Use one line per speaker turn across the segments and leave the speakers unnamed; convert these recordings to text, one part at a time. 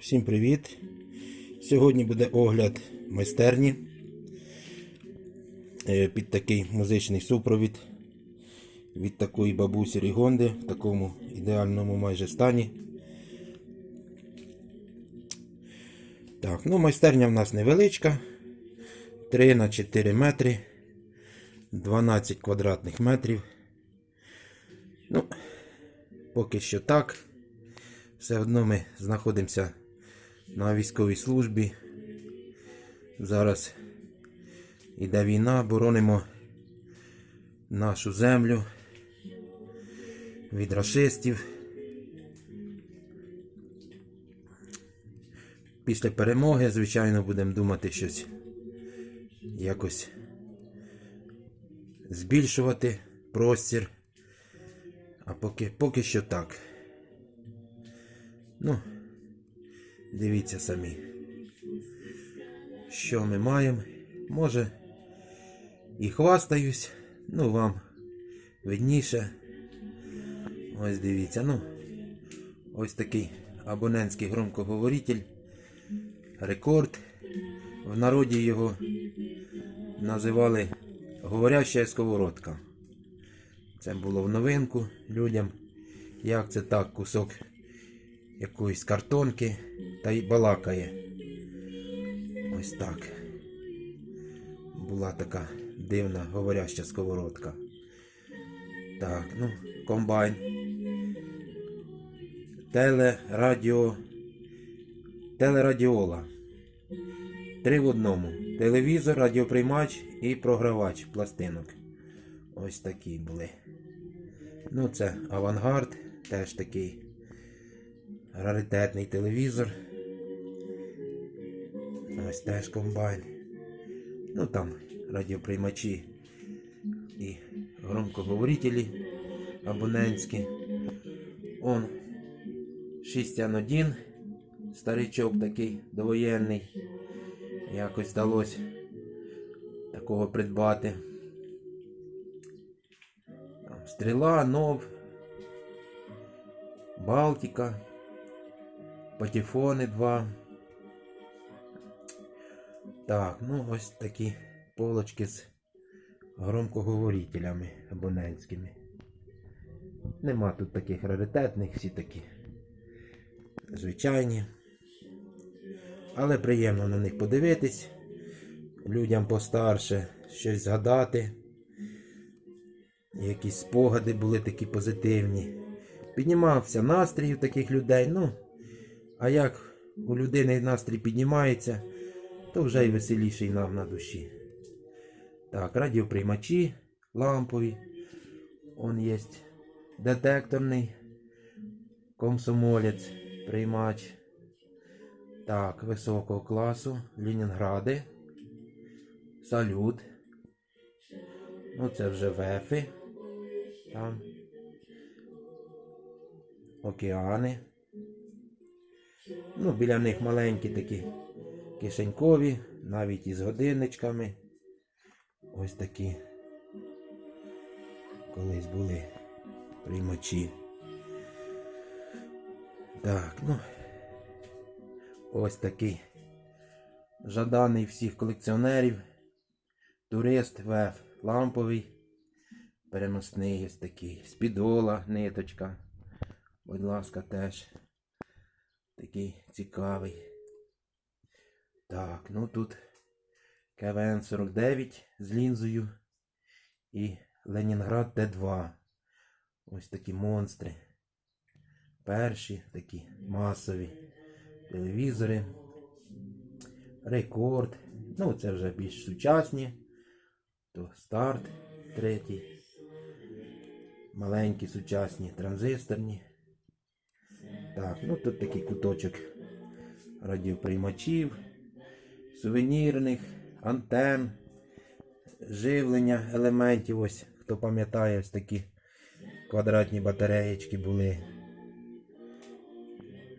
Всім привіт! Сьогодні буде огляд майстерні е, під такий музичний супровід від такої бабусі Рігонди в такому ідеальному майже стані. Так, ну майстерня в нас невеличка. 3 на 4 метри, 12 квадратних метрів. Ну, поки що так. Все одно ми знаходимося на військовій службі. Зараз іде війна, боронимо нашу землю від рашистів. Після перемоги, звичайно, будемо думати щось якось збільшувати простір. А поки, поки що так. Ну, дивіться самі. Що ми маємо? Може, і хвастаюсь, ну вам видніше. Ось дивіться, ну, ось такий абонентський громкоговоритель. Рекорд. В народі його називали говоряща сковородка. Це було в новинку людям. Як це так, кусок якоїсь картонки та й балакає. Ось так. Була така дивна говоряща сковородка. Так, ну, комбайн. Телерадіо. Телерадіола. Три в одному. Телевізор, радіоприймач і програвач пластинок. Ось такі були. Ну, це авангард, теж такий раритетний телевізор. Ось теж комбайн. Ну там радіоприймачі і громкоговорителі абонентські. Он 6N1, старичок такий довоєнний. Якось вдалося такого придбати. Там стріла, нов, Балтика, патефони два. Так, ну ось такі полочки з громкоговорителями абонентськими. Нема тут таких раритетних, всі такі звичайні. Але приємно на них подивитись. Людям постарше щось згадати. Якісь спогади були такі позитивні. Піднімався настрій у таких людей. Ну, а як у людини настрій піднімається, то вже й веселіший нам на душі. Так, радіоприймачі лампові. Он є детекторний комсомолець, приймач. Так, високого класу. Ленінгради. Салют. Ну, це вже вефи. Там. Океани. Ну, біля них маленькі такі кишенькові, навіть із годинничками. Ось такі колись були приймачі. Так, ну. Ось такий жаданий всіх колекціонерів. Турист ВЕФ ламповий. Переносний ось такий. Спідола, ниточка. Будь ласка, теж. Такий цікавий. Так, ну тут КВН 49 з лінзою. І Ленінград Т2. Ось такі монстри. Перші такі масові телевізори. Рекорд. Ну, це вже більш сучасні. То старт третій. Маленькі сучасні транзисторні. Так, ну тут такий куточок радіоприймачів, сувенірних, антен, живлення елементів. Ось, хто пам'ятає, ось такі квадратні батареєчки були.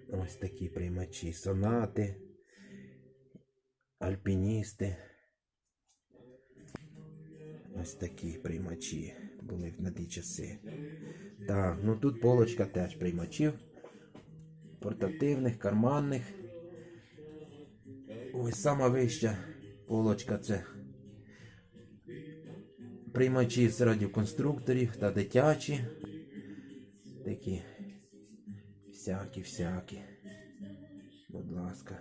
Ось такі приймачі, сонати, альпіністи. Ось такі приймачі були на ті часи. Так, ну тут полочка теж приймачів. Портативних, карманних. Ось сама вища полочка це приймачі з радіоконструкторів та дитячі. Такі всякі-всякі. Будь ласка.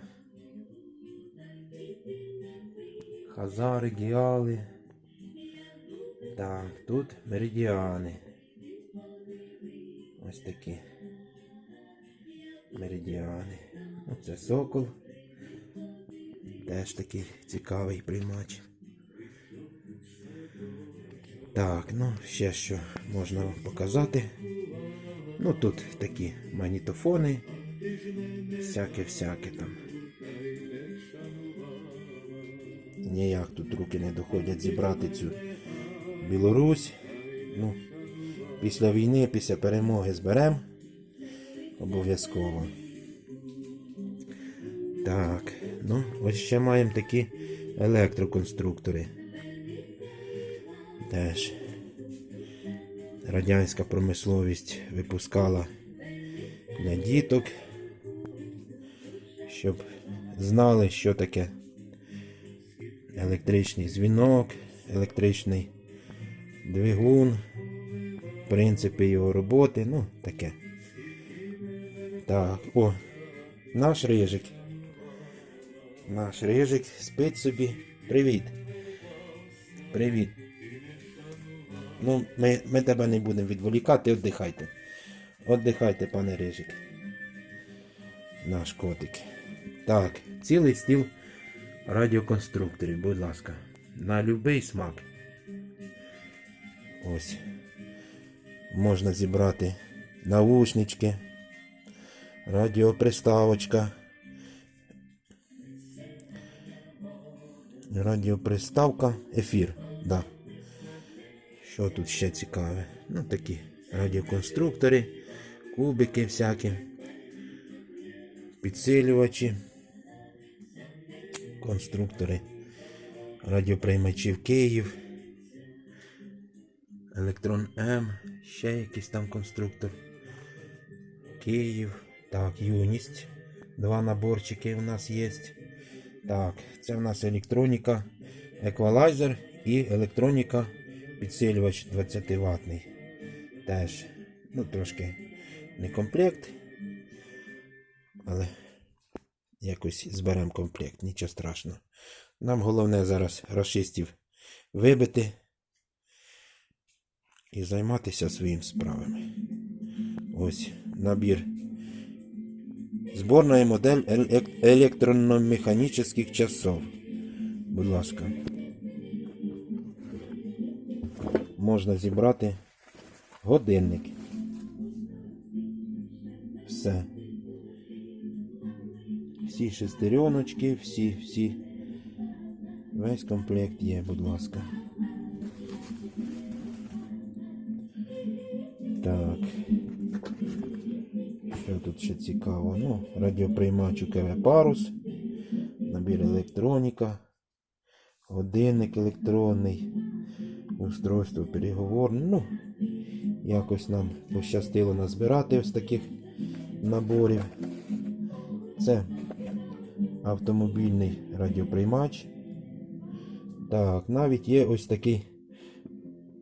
Хазари, гіали. Так, тут меридіани. Ось такі. Меридіани. Оце сокол. Теж такий цікавий приймач. Так, ну ще що можна вам показати. Ну тут такі магнітофони. Всяке-всяке там. Ніяк тут руки не доходять зібрати цю Білорусь. Ну, після війни, після перемоги зберемо. Обов'язково. Так, ну, ось ще маємо такі електроконструктори. Теж радянська промисловість випускала для діток, щоб знали, що таке електричний дзвінок, електричний двигун, принципи його роботи, ну, таке. Так, о, наш рижик. Наш рижик спить собі. Привіт. Привіт. Ну, ми, ми тебе не будемо відволікати, віддихайте. Віддихайте, пане рижик. Наш котик. Так, цілий стіл радіоконструкторів, будь ласка. На любий смак. Ось. Можна зібрати наушнички, радіоприставочка. Радіоприставка, ефір, да. Що тут ще цікаве? Ну, такі радіоконструктори, кубики всякі, підсилювачі, конструктори, радіоприймачів Київ, Електрон М, ще якийсь там конструктор. Київ. Так, юність. Два наборчики у нас є. Так, це в нас електроніка, еквалайзер і електроніка підсилювач 20 ватний. Теж, ну, трошки не комплект. Але якось зберемо комплект, нічого страшного. Нам головне зараз расистів вибити і займатися своїм справами. Ось набір. Зборная модель електронно-механічних часов. Будь ласка. Можна зібрати годинник. Все. Всі шестереночки, всі, всі. Весь комплект є, будь ласка. Так. Тут ще цікаво? Ну, радіоприймач УКВ Парус, набір електроніка, годинник електронний, устройство переговорне. Ну, якось нам пощастило назбирати ось таких наборів. Це автомобільний радіоприймач. Так, навіть є ось такий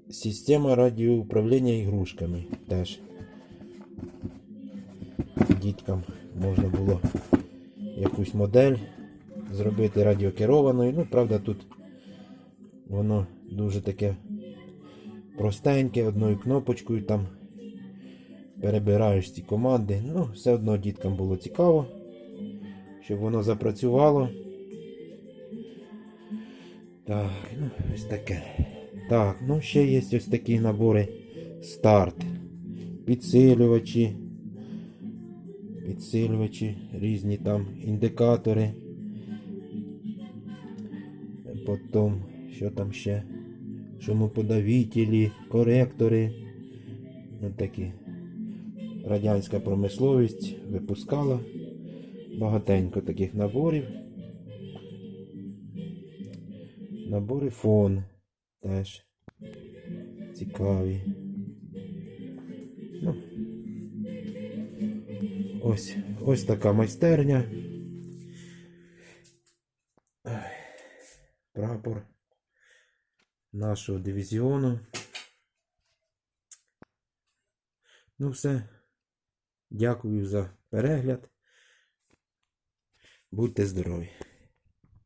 система радіоуправління ігрушками теж діткам можна було якусь модель зробити радіокерованою. Ну, правда, тут воно дуже таке простеньке, одною кнопочкою там перебираєш ці команди. Ну, все одно діткам було цікаво, щоб воно запрацювало. Так, ну, ось таке. Так, ну ще є ось такі набори старт. Підсилювачі. Підсилювачі, різні там індикатори. Потім, що там ще? Шумоподавителі, коректори. Ось такі. Радянська промисловість випускала багатенько таких наборів. Набори фон теж цікаві. Ось, ось така майстерня. прапор нашого дивізіону. Ну все. Дякую за перегляд. Будьте здорові!